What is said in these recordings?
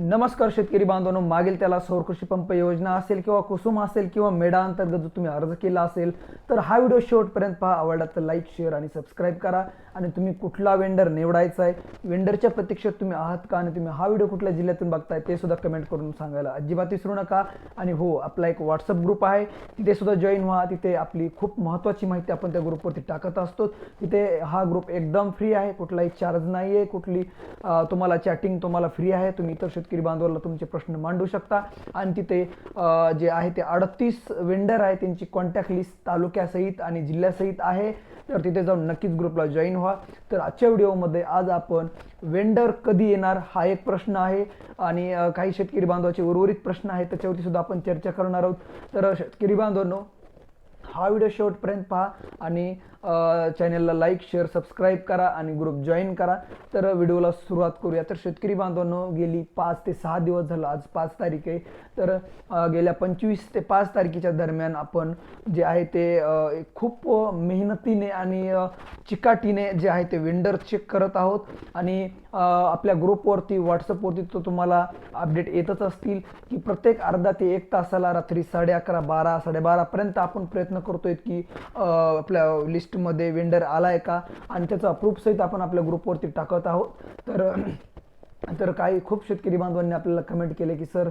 नमस्कार शेतकरी बांधवांनो मागील त्याला सौर कृषी पंप योजना असेल किंवा कुसुम असेल किंवा मेडा अंतर्गत जर तुम्ही अर्ज केला असेल तर हा व्हिडिओ शेवटपर्यंत पहा. आवडला तर लाईक शेअर आणि सबस्क्राईब करा. आणि तुम्ही कुठला वेंडर निवडायचा आहे वेंडरच्या प्रतीक्षेत तुम्ही आहात का आणि तुम्ही हा व्हिडिओ कुठल्या जिल्ह्यातून बघताय ते सुद्धा कमेंट करून सांगायला अजिबात विसरू नका. आणि हो आपला एक व्हॉट्सअप ग्रुप आहे. तिथे सुद्धा जॉईन व्हा. तिथे आपली खूप महत्त्वाची माहिती आपण त्या ग्रुपवरती टाकत असतो. तिथे हा ग्रुप एकदम फ्री आहे. कुठलाही चार्ज नाही आहे कुठली तुम्हाला चॅटिंग तुम्हाला फ्री आहे. तुम्ही इतर शेतकरी बांधवाला तुमचे प्रश्न मांडू शकता. आणि तिथे जे आहे ते अडतीस वेंडर आहे त्यांची कॉन्टॅक्ट लिस्ट तालुक्यासहित आणि जिल्ह्यासहित आहे. तर तिथे जाऊन नक्कीच ग्रुपला जॉईन व्हा. तर आजच्या व्हिडिओमध्ये आज आपण वेंडर कधी येणार हा एक प्रश्न आहे आणि काही शेतकरी बांधवाचे उर्वरित प्रश्न आहेत त्याच्यावरती सुद्धा आपण चर्चा करणार आहोत. तर शेतकरी बांधवांनो हा व्हिडिओ शेवटपर्यंत पहा आणि चॅनलला लाईक शेअर सबस्क्राईब करा आणि ग्रुप जॉईन करा. तर व्हिडिओला सुरुवात करूया. तर शेतकरी बांधवांनो गेली पाच ते सहा दिवस झालं आज पाच तारीख आहे. तर गेल्या पंचवीस ते पाच तारखेच्या दरम्यान आपण जे आहे ते खूप मेहनतीने आणि चिकाटीने जे आहे ते विंडर चेक करत आहोत. आणि आपल्या ग्रुपवरती व्हॉट्सअपवरती तो तुम्हाला अपडेट येतच असतील की प्रत्येक अर्धा ते एक तासाला रात्री साडे अकरा बारा साडेबारापर्यंत आपण प्रयत्न करतोय की आपल्या लिस्ट लिस्टमध्ये वेंडर आलाय का? आणि त्याचा प्रूफ सहित आपण आपल्या ग्रुपवरती टाकत आहोत. तर तर काही खूप शेतकरी बांधवांनी आपल्याला कमेंट केले की सर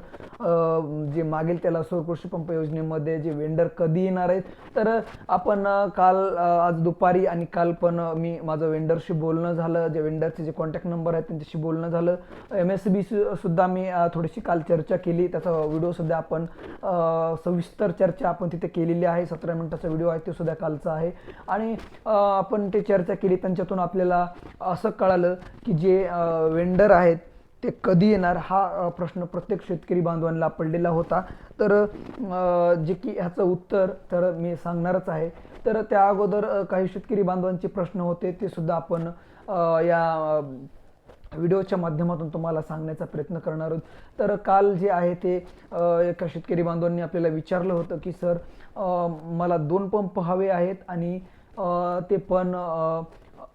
जे मागील त्याला सौर कृषी पंप योजनेमध्ये जे वेंडर कधी येणार आहेत? तर आपण काल आज दुपारी आणि काल पण मी माझं वेंडरशी बोलणं झालं. जे वेंडरचे जे कॉन्टॅक्ट नंबर आहेत त्यांच्याशी बोलणं झालं. एम एस बी सुद्धा मी थोडीशी काल चर्चा केली. त्याचा व्हिडिओ सुद्धा आपण सविस्तर चर्चा आपण तिथे केलेली आहे. सतरा मिनिटाचा व्हिडिओ आहे ते सुद्धा कालचा आहे. आणि आपण ते चर्चा केली. त्यांच्यातून आपल्याला असं कळालं की जे वेंडर आहेत ते कधी येणार हा प्रश्न प्रत्येक शेतकरी बांधवांना पडलेला होता. तर जे की ह्याचं उत्तर तर मी सांगणारच आहे. तर त्या अगोदर काही शेतकरी बांधवांचे प्रश्न होते ते सुद्धा आपण या व्हिडिओच्या माध्यमातून तुम्हाला सांगण्याचा प्रयत्न करणार आहोत. तर काल जे आहे ते एका शेतकरी बांधवांनी आपल्याला विचारलं होतं की सर मला दोन पंप हवे आहेत आणि ते पण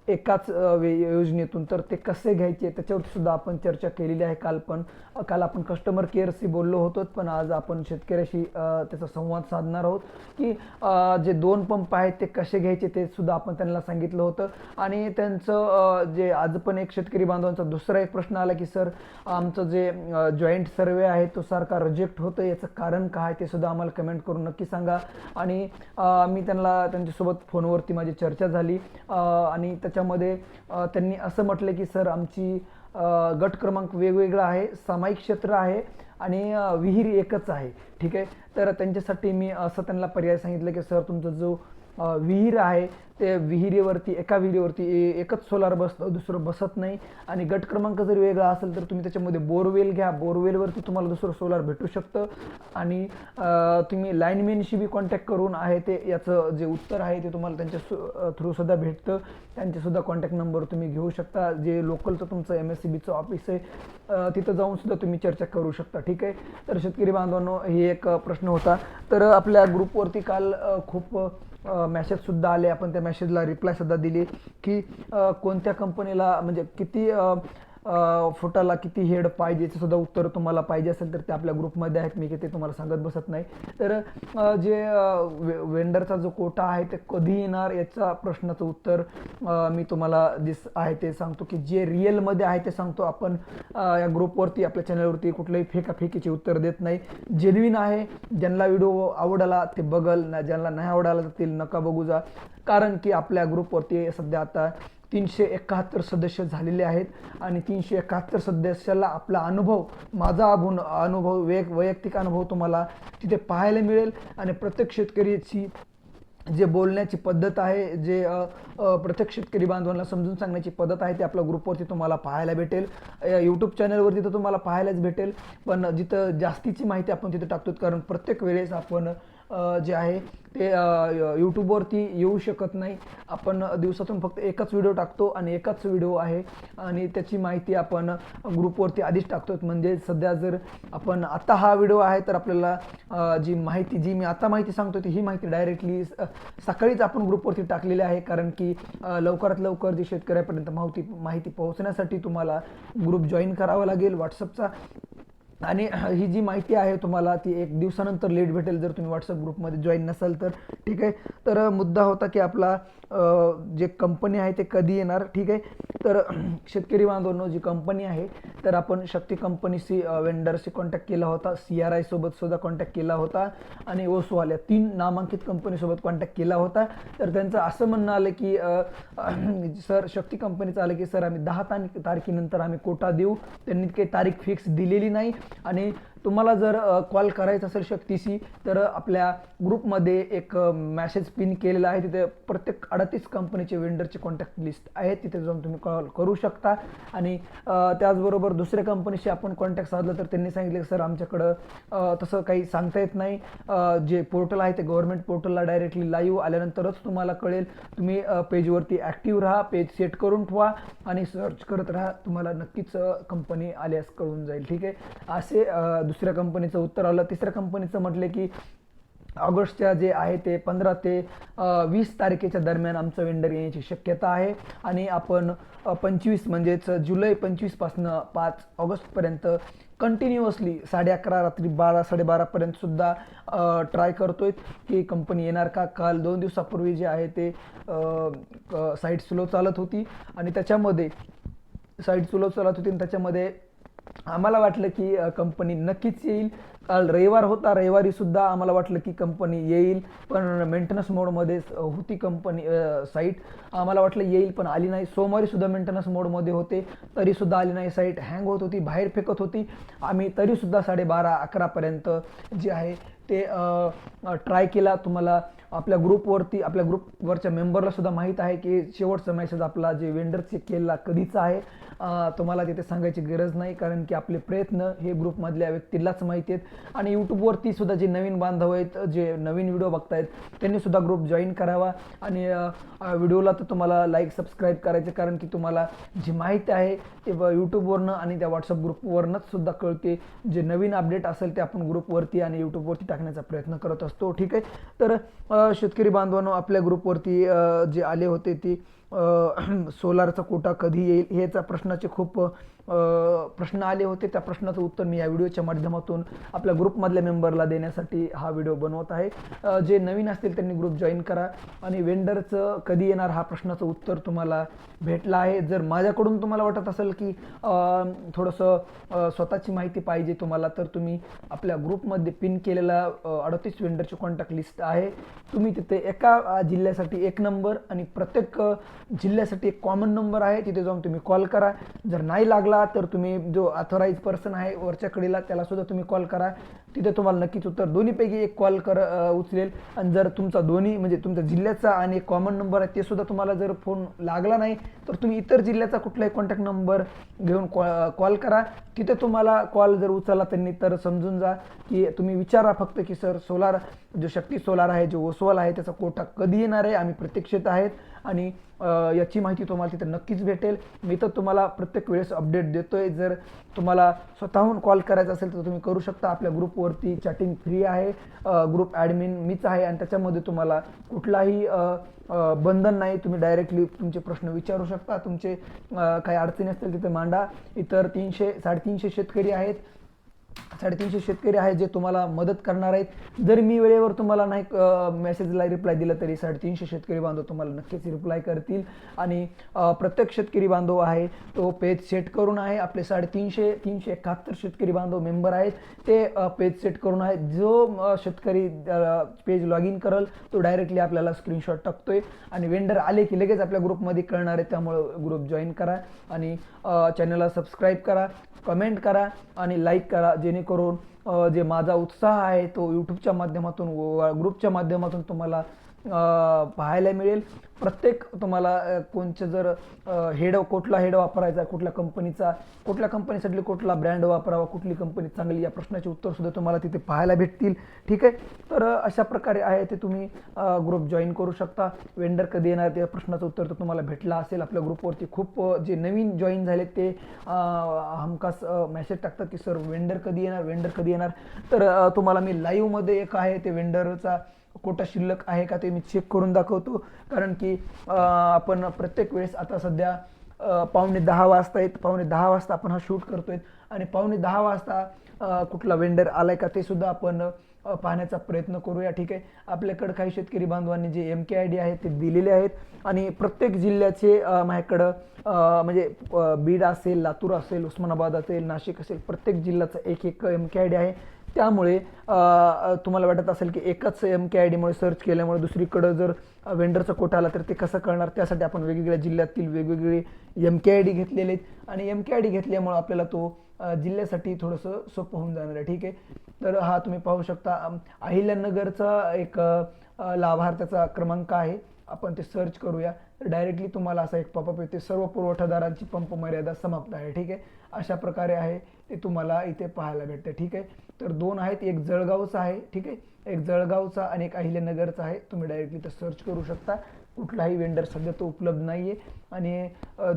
एकाच वे- योजनेतून तर ते कसे घ्यायचे? त्याच्यावरती सुद्धा आपण चर्चा केलेली आहे काल पण. काल आपण कस्टमर केअरशी बोललो होतो पण आज आपण शेतकऱ्याशी त्याचा संवाद साधणार आहोत की जे दोन पंप आहेत ते कसे घ्यायचे ते सुद्धा आपण त्यांना सांगितलं होतं. आणि त्यांचं जे आज पण एक शेतकरी बांधवांचा दुसरा एक प्रश्न आला की सर आमचं जे जॉईंट सर्वे आहे तो सारखा रिजेक्ट होतं याचं कारण काय ते सुद्धा आम्हाला कमेंट करून नक्की सांगा. आणि मी त्यांना त्यांच्यासोबत फोनवरती माझी चर्चा झाली. आणि त्याच्यामध्ये त्यांनी असं म्हटलं की सर आमची गट क्रमांक वेगवेगळा आहे सामायिक क्षेत्र आहे आणि विहीर एकच आहे. ठीक आहे? तर त्यांच्यासाठी मी असं त्यांना पर्याय सांगितलं की सर तुमचा जो विहीर आहे ते विहिरीवरती एका विहिरीवरती एकच सोलार बसतं दुसरं बसत नाही. आणि गट क्रमांक जर वेगळा असेल तर तुम्ही त्याच्यामध्ये बोरवेल घ्या. बोरवेलवरती तुम्हाला दुसरं सोलार भेटू शकतं. आणि तुम्ही लाईनमॅनशी बी कॉन्टॅक्ट करून आहे ते याचं जे उत्तर आहे ते तुम्हाला त्यांच्या थ्रूसुद्धा भेटतं. त्यांचेसुद्धा कॉन्टॅक्ट नंबर तुम्ही घेऊ शकता. जे लोकलचं तुमचं एम एस सी बीचं ऑफिस आहे तिथं जाऊनसुद्धा तुम्ही चर्चा करू शकता. ठीक आहे? तर शेतकरी बांधवांनो हे एक प्रश्न होता. तर आपल्या ग्रुपवरती काल खूप मॅसेजसुद्धा आले. आपण त्या मॅसेजला रिप्लायसुद्धा दिली की कोणत्या कंपनीला म्हणजे किती फुटाला किती हेड पाहिजे याचं सुद्धा उत्तर तुम्हाला पाहिजे असेल तर ते आपल्या ग्रुपमध्ये आहेत मी ते तुम्हाला सांगत बसत नाही. तर जे वे वेंडरचा जो कोटा आहे ते कधी येणार याचा प्रश्नाचं उत्तर मी तुम्हाला दिस आहे ते सांगतो की जे रिअलमध्ये आहे ते सांगतो. आपण या ग्रुपवरती आपल्या चॅनलवरती कुठलंही फेकाफेकीचे उत्तर देत नाही. जेन्युन आहे ज्यांना व्हिडिओ आवडाला ते बघल ना ज्यांना नाही आवडाला ते नका बघू जा. कारण की आपल्या ग्रुपवरती सध्या आता तीनशे एकाहत्तर सदस्य झालेले आहेत आणि तीनशे एकाहत्तर सदस्याला आपला अनुभव माझा अभुन अनुभव वेग वैयक्तिक अनुभव तुम्हाला तिथे पाहायला मिळेल. आणि प्रत्येक शेतकरीची जे बोलण्याची पद्धत आहे जे प्रत्येक शेतकरी बांधवांना समजून सांगण्याची पद्धत आहे ते आपल्या ग्रुपवरती तुम्हाला पाहायला भेटेल. यूट्यूब चॅनलवरती तर तुम्हाला पाहायलाच भेटेल. पण जिथं जास्तीची माहिती आपण तिथे टाकतो कारण प्रत्येक वेळेस आपण जे आहे ते यूट्यूबवरती येऊ शकत नाही. आपण दिवसातून फक्त एकच व्हिडिओ टाकतो आणि एकच व्हिडिओ आहे. आणि त्याची माहिती आपण ग्रुपवरती आधीच टाकतो म्हणजे सध्या जर आपण आता हा व्हिडिओ आहे तर आपल्याला जी माहिती जी मी आता माहिती सांगतो ती ही माहिती डायरेक्टली सकाळीच आपण ग्रुपवरती टाकलेली आहे. कारण की लवकरात लवकर जी शेतकऱ्यापर्यंत माहिती माहिती पोहोचण्यासाठी तुम्हाला ग्रुप जॉईन करावा लागेल. व्हॉट्सअपचा आणि ही जी माहिती आहे तुम्हाला ती एक दिवसानंतर लेट भेटेल जर तुम्ही व्हॉट्सअप ग्रुपमध्ये जॉईन नसाल तर. ठीक आहे? तर मुद्दा होता की आपला जे कंपनी आहे ते कधी येणार? ठीक आहे? तर शेतकरी बांधवांनो जी कंपनी आहे तर आपण शक्ती कंपनीशी वेंडरशी कॉन्टॅक्ट केला होता. सी आर आयसोबत सुद्धा कॉन्टॅक्ट केला होता. आणि ओसवाल या तीन नामांकित कंपनीसोबत कॉन्टॅक्ट केला होता. तर त्यांचं असं म्हणणं आलं की सर शक्ती कंपनीचं आलं की सर आम्ही दहा तारीख तारखेनंतर आम्ही कोटा देऊ. त्यांनी काही तारीख फिक्स दिलेली नाही. आणि तुम्हाला जर कॉल करायचा असेल शक्तीशी तर आपल्या ग्रुपमध्ये एक मॅसेज पिन केलेला आहे. तिथे प्रत्येक अडतीस कंपनीचे वेंडरचे कॉन्टॅक्ट लिस्ट आहे तिथे जाऊन तुम्ही कॉल करू शकता. आणि त्याचबरोबर दुसऱ्या कंपनीशी आपण कॉन्टॅक्ट साधलं तर त्यांनी सांगितलं की सर आमच्याकडं तसं काही सांगता येत नाही. जे पोर्टल आहे ते गव्हर्नमेंट पोर्टलला डायरेक्टली लाईव्ह आल्यानंतरच तुम्हाला कळेल. तुम्ही पेजवरती ॲक्टिव्ह राहा पेज सेट करून ठेवा आणि सर्च करत राहा. तुम्हाला नक्कीच कंपनी आल्यास कळून जाईल. ठीक आहे? असे दुसऱ्या कंपनीचं उत्तर आलं. तिसऱ्या कंपनीचं म्हटलं की ऑगस्टच्या जे आहे ते पंधरा ते वीस तारखेच्या दरम्यान आमचं वेंडर येण्याची शक्यता आहे. आणि आपण पंचवीस म्हणजेच जुलै पंचवीसपासनं पाच ऑगस्टपर्यंत कंटिन्युअसली साडे अकरा रात्री बारा साडेबारापर्यंत सुद्धा ट्राय आहे की कंपनी येणार का? काल दोन दिवसापूर्वी जे आहे ते साईट स्लो चालत होती. आणि त्याच्यामध्ये साईट स्लो चालत होती आणि त्याच्यामध्ये आम्हाला वाटलं की कंपनी नक्कीच येईल. काल रविवार होता रविवारी सुद्धा आम्हाला वाटलं की कंपनी येईल. पण मेंटेनन्स मोडमध्ये होती कंपनी साईट आम्हाला वाटलं येईल पण आली नाही. सोमवारी सुद्धा मेंटेनन्स मोडमध्ये होते. तरी सुद्धा आली नाही. साईट हँग होत होती बाहेर फेकत होती. आम्ही तरी सुद्धा साडेबारा अकरापर्यंत जे आहे ते ट्राय केला. तुम्हाला आपल्या ग्रुपवरती आपल्या ग्रुपवरच्या मेंबरला सुद्धा माहीत आहे की शेवटचा मेसेज आपला जे वेंडर चेक केला कधीचा आहे तुम्हाला तिथे सांगायची गरज नाही. कारण की आपले प्रयत्न हे ग्रुपमधल्या व्यक्तीलाच माहिती आहेत. आणि यूट्यूबवरती सुद्धा जे नवीन बांधव आहेत जे नवीन व्हिडिओ बघतायत त्यांनी सुद्धा ग्रुप जॉईन करावा. आणि व्हिडिओला तर तुम्हाला लाईक सबस्क्राईब करायचे. कारण की तुम्हाला जी माहिती आहे ते यूट्यूबवरनं आणि त्या व्हॉट्सअप ग्रुपवरनंच सुद्धा कळते. जे नवीन अपडेट असेल ते आपण ग्रुपवरती आणि यूट्यूबवरती टाकण्याचा प्रयत्न करत असतो. ठीक आहे? तर शेतकरी बांधवांनो आपल्या ग्रुपवरती जे आले होते ती सोलारचा कोटा कधी येईल ह्याचा प्रश्नाचे खूप प्रश्न आले होते. त्या प्रश्नाचं उत्तर मी या व्हिडिओच्या माध्यमातून आपल्या ग्रुपमधल्या मेंबरला देण्यासाठी हा व्हिडिओ बनवत आहे. जे नवीन असतील त्यांनी ग्रुप जॉईन करा आणि वेंडरचं कधी येणार हा प्रश्नाचं उत्तर तुम्हाला भेटलं आहे. जर माझ्याकडून तुम्हाला वाटत असेल की थोडंसं स्वतःची माहिती पाहिजे तुम्हाला तर तुम्ही आपल्या ग्रुपमध्ये पिन केलेला अडतीस वेंडरची कॉन्टॅक्ट लिस्ट आहे. तुम्ही तिथे एका जिल्ह्यासाठी एक नंबर आणि प्रत्येक जिल्ह्यासाठी एक कॉमन नंबर आहे तिथे जाऊन तुम्ही कॉल करा. जर नाही लागला तर तुम्ही जो ऑथोराईज पर्सन आहे वरच्या कडीला त्याला सुद्धा तुम्ही कॉल करा. तिथे तुम्हाला नक्कीच उत्तर. दोन्हीपैकी एक कॉल कर उचलेल. आणि जर तुमचा दोन्ही म्हणजे तुमच्या जिल्ह्याचा आणि एक कॉमन नंबर आहे ते सुद्धा तुम्हाला जर फोन लागला नाही तर तुम्ही इतर जिल्ह्याचा कुठलाही कॉन्टॅक्ट नंबर घेऊन कॉल करा. तिथे तुम्हाला कॉल जर उचलला त्यांनी तर समजून जा की तुम्ही विचारा फक्त की सर सोलार जो शक्ती सोलार आहे जो ओसवाल आहे त्याचा कोटा कधी येणार आहे? आम्ही प्रत्यक्षेत आहेत. आणि याची माहिती तुम्हाला तिथे नक्कीच भेटेल. मी तर तुम्हाला प्रत्येक वेळेस अपडेट देतोय. जर तुम्हाला स्वतःहून कॉल करायचा असेल तर तुम्ही करू शकता. आपल्या ग्रुपवरती चॅटिंग फ्री आहे. ग्रुप ॲडमिन मीच आहे आणि त्याच्यामध्ये तुम्हाला कुठलाही बंधन नाही. तुम्ही डायरेक्टली तुमचे प्रश्न विचारू शकता. तुमचे काही अडचणी असतील तिथे मांडा. इतर तीनशे साडेतीनशे शेतकरी आहेत. साडेतीनशे शेतकरी आहेत जे तुम्हाला मदत करणार आहेत. जर मी वेळेवर तुम्हाला नाही मेसेजला रिप्लाय दिला तरी साडेतीनशे शेतकरी बांधव तुम्हाला नक्कीच रिप्लाय करतील. आणि प्रत्येक शेतकरी बांधव आहे तो पेज सेट करून आहे. आपले साडेतीनशे तीनशे एकाहत्तर शेतकरी बांधव मेंबर आहेत. ते पेज सेट करून आहेत जो शेतकरी पेज लॉग इन करल तो डायरेक्टली आपल्याला स्क्रीनशॉट टाकतोय. आणि वेंडर आले की लगेच आपल्या ग्रुपमध्ये कळणार आहे. त्यामुळं ग्रुप जॉईन करा. आणि चॅनलला सबस्क्राईब करा कमेंट करा आणि लाईक करा. जेणेकरून जे माझा उत्साह आहे तो यूट्यूबच्या माध्यमातून ग्रुपच्या माध्यमातून तुम्हाला पाहायला मिळेल. प्रत्येक तुम्हाला कोणचं जर हेड कुठला हेड वापरायचा कुठल्या कंपनीचा कुठल्या कंपनीसाठी कुठला ब्रँड वापरावा कुठली कंपनी चांगली या प्रश्नाचे उत्तरसुद्धा तुम्हाला तिथे पाहायला भेटतील. ठीक आहे? तर अशा प्रकारे आहे ते तुम्ही ग्रुप जॉईन करू शकता. वेंडर कधी येणार त्या प्रश्नाचं उत्तर तर तुम्हाला भेटला असेल. आपल्या ग्रुपवरती खूप जे नवीन जॉईन झाले ते हमखास मेसेज टाकतात की सर वेंडर कधी येणार? वेंडर कधी येणार? तर तुम्हाला मी लाईव्हमध्ये एक आहे ते वेंडरचा कोटा शिल्लक आहे का ते मी चेक करून दाखवतो. कारण की आपण प्रत्येक वेळेस आता सध्या पावणे दहा वाजता आहेत. पावणे दहा वाजता आपण हा शूट करतोय. आणि पावणे दहा वाजता कुठला वेंडर आलाय का ते सुद्धा आपण पाहण्याचा प्रयत्न करूया. ठीक आहे? आपल्याकडं काही शेतकरी बांधवांनी जे एम के आय डी आहे ते दिलेले आहेत. आणि प्रत्येक जिल्ह्याचे माझ्याकडं म्हणजे बीड असेल लातूर असेल उस्मानाबाद असेल नाशिक असेल प्रत्येक जिल्ह्याचा एक एक एम के आय डी आहे. त्यामुळे तुम्हाला वाटत असेल की एकाच एम के आय डीमुळे सर्च केल्यामुळे दुसरीकडं जर वेंडरचा कोटा आला तर ते कसं कळणार? त्यासाठी आपण वेगवेगळ्या जिल्ह्यातील वेगवेगळे एम के आय डी घेतलेले आहेत. आणि एम के आय डी घेतल्यामुळे आपल्याला तो जिल्ह्यासाठी थोडंसं सोपं होऊन जाणार आहे. ठीक आहे? तर हा तुम्ही पाहू शकता. अहिल्यानगरचा एक लाभार्थ्याचा क्रमांक आहे. आपण ते सर्च करूया. तर डायरेक्टली तुम्हाला असा एक पॉपअप येते सर्व पुरवठादारांची पंप मर्यादा समाप्त आहे. ठीक आहे? अशा प्रकारे आहे. ते तुम्हाला इथे पाहायला भेटते ठीक आहे? तर दोन आहेत एक जळगावचा आहे ठीक आहे? एक जळगावचा आणि एक अहिल्यानगरचा आहे. तुम्ही डायरेक्टली तर सर्च करू शकता. कुठलाही वेंडर सध्या तो उपलब्ध नाही आहे आणि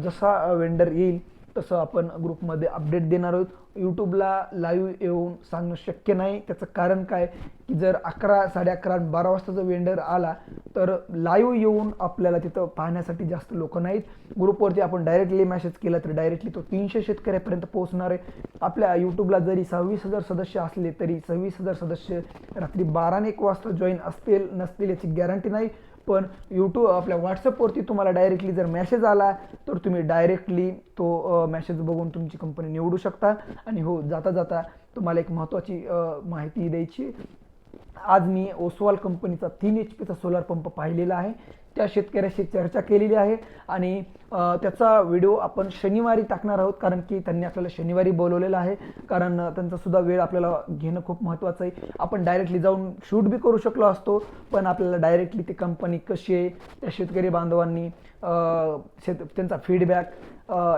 जसा वेंडर येईल तसं आपण ग्रुपमध्ये अपडेट देणार आहोत. यूट्यूबला लाईव्ह येऊन सांगणं शक्य नाही. त्याचं कारण काय? की जर अकरा साडे अकरा बारा वाजता जर वेंडर आला तर लाईव्ह येऊन आपल्याला तिथं पाहण्यासाठी जास्त लोक नाहीत. ग्रुपवरती आपण डायरेक्टली मेसेज केला तर डायरेक्टली तो तीनशे शेतकऱ्यापर्यंत पोहोचणार आहे. आपल्या यूट्यूबला जरी सव्वीस हजार सदस्य असले तरी सव्वीस हजार सदस्य रात्री बारा एक वाजता जॉईन असतील नसतील याची गॅरंटी नाही. पण यूट्यूब आपल्या व्हॉट्सअपवरती तुम्हाला डायरेक्टली जर मॅसेज आला तर तुम्ही डायरेक्टली तो मॅसेज बघून तुमची कंपनी निवडू शकता. आणि हो जाता जाता तुम्हाला एक महत्त्वाची माहिती द्यायची. आज मी ओसवाल कंपनीचा तीन एच पीचा सोलार पंप पाहिलेला आहे. त्या शेतकऱ्याशी चर्चा केलेली आहे. आणि त्याचा व्हिडिओ आपण शनिवारी टाकणार आहोत कारण की त्यांनी आपल्याला शनिवारी बोलवलेलं आहे. कारण त्यांचा सुद्धा वेळ आपल्याला घेणं खूप महत्त्वाचं आहे. आपण डायरेक्टली जाऊन शूट बी करू शकलो असतो पण आपल्याला डायरेक्टली ती कंपनी कशी आहे त्या शेतकरी बांधवांनी शेत त्यांचा फीडबॅक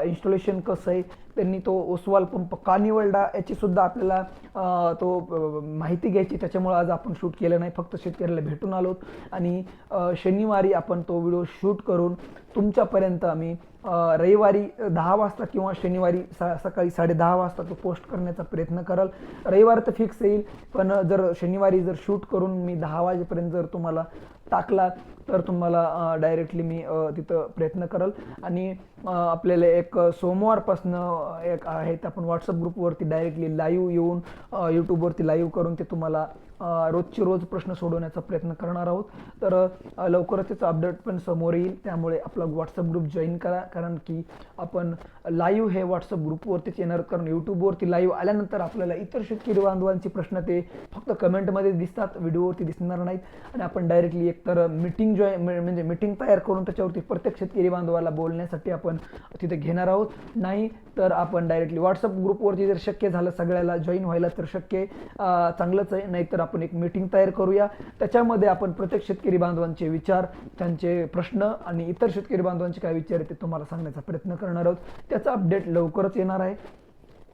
इन्स्टॉलेशन कसं आहे त्यांनी तो ओसवाल पंप का निवडला याचीसुद्धा आपल्याला तो माहिती घ्यायची. त्याच्यामुळे आज आपण शूट केलं नाही फक्त शेतकऱ्याला भेटून आलो. आणि शनिवारी आपण तो व्हिडिओ शूट करून तुमच्यापर्यंत आम्ही रविवारी दहा वाजता किंवा शनिवारी सा सकाळी साडे दहा वाजता तो पोस्ट करण्याचा प्रयत्न कराल. रविवार तर फिक्स येईल पण जर शनिवारी जर शूट करून मी दहा वाजेपर्यंत जर तुम्हाला टाकला तर तुम्हाला डायरेक्टली मी तिथं प्रयत्न करेल. आणि आपल्याला एक सोमवारपासनं एक आहे ते आपण व्हॉट्सअप ग्रुपवरती डायरेक्टली लाईव्ह येऊन यूट्यूबवरती लाईव्ह करून ते तुम्हाला रोजचे रोज प्रश्न सोडवण्याचा प्रयत्न करणार आहोत. तर लवकरच त्याचं अपडेट पण समोर येईल. त्यामुळे आपला व्हॉट्सअप ग्रुप जॉईन करा. कारण की आपण लाईव्ह हे व्हॉट्सअप ग्रुपवरतीच येणार. कारण यूट्यूबवरती लाईव्ह आल्यानंतर आपल्याला इतर शेतकरी बांधवांची प्रश्न ते फक्त कमेंटमध्ये दिसतात. व्हिडिओवरती दिसणार नाहीत. आणि आपण डायरेक्टली एकतर मिटिंग जॉईन म्हणजे मिटिंग तयार करून त्याच्यावरती प्रत्येक शेतकरी बांधवाला बोलण्यासाठी आपण तिथे घेणार आहोत. नाही तर आपण डायरेक्टली व्हॉट्सअप ग्रुपवरती जर शक्य झालं सगळ्याला जॉईन व्हायला तर शक्य. चांगलंच आहे. नाहीतर आपण एक मीटिंग तयार करूया. त्याच्यामध्ये आपण प्रत्येक शेतकरी बांधवांचे विचार त्यांचे प्रश्न आणि इतर शेतकरी बांधवांचे काय विचार आहेत ते तुम्हाला सांगण्याचा प्रयत्न करणार आहोत. त्याचा अपडेट लवकरच येणार आहे.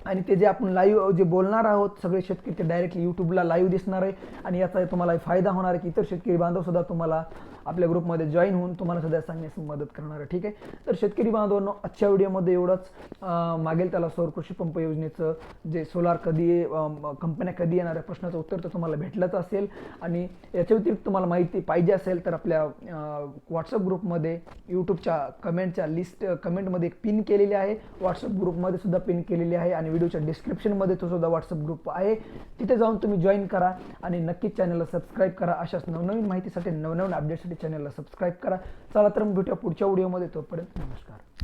आणि ते जे आपण लाईव्ह जे बोलणार आहोत सगळे शेतकरी ते डायरेक्टली यूट्यूबला लाईव्ह दिसणार आहे. आणि याचा तुम्हाला फायदा होणार आहे की इतर शेतकरी बांधव सुद्धा तुम्हाला आपल्या ग्रुपमध्ये जॉईन होऊन तुम्हाला सध्या सांगण्यास मदत करणार आहे. ठीक आहे? तर शेतकरी बांधवांनो आजच्या व्हिडिओमध्ये एवढंच. मागेल त्याला सौर कृषी पंप योजनेचं जे सोलार कधी कंपन्या कधी येणार आहे प्रश्नाचं उत्तर तर तुम्हाला भेटलंच असेल. आणि याच्या व्यतिरिक्त तुम्हाला माहिती पाहिजे असेल तर आपल्या व्हॉट्सअप ग्रुपमध्ये यूट्यूबच्या कमेंटच्या लिस्ट कमेंटमध्ये एक पिन केलेली आहे. व्हॉट्सअप ग्रुपमध्ये सुद्धा पिन केलेली आहे आणि व्हिडिओच्या डिस्क्रिप्शनमध्ये तो सुद्धा व्हॉट्सअप ग्रुप आहे. तिथे जाऊन तुम्ही जॉईन करा आणि नक्कीच चॅनलला सबस्क्राईब करा. अशाच नवनवीन माहितीसाठी नवनवीन अपडेटसाठी चॅनलला सबस्क्राईब करा. चला तर मग भेटूया पुढच्या व्हिडिओमध्ये. तोपर्यंत नमस्कार.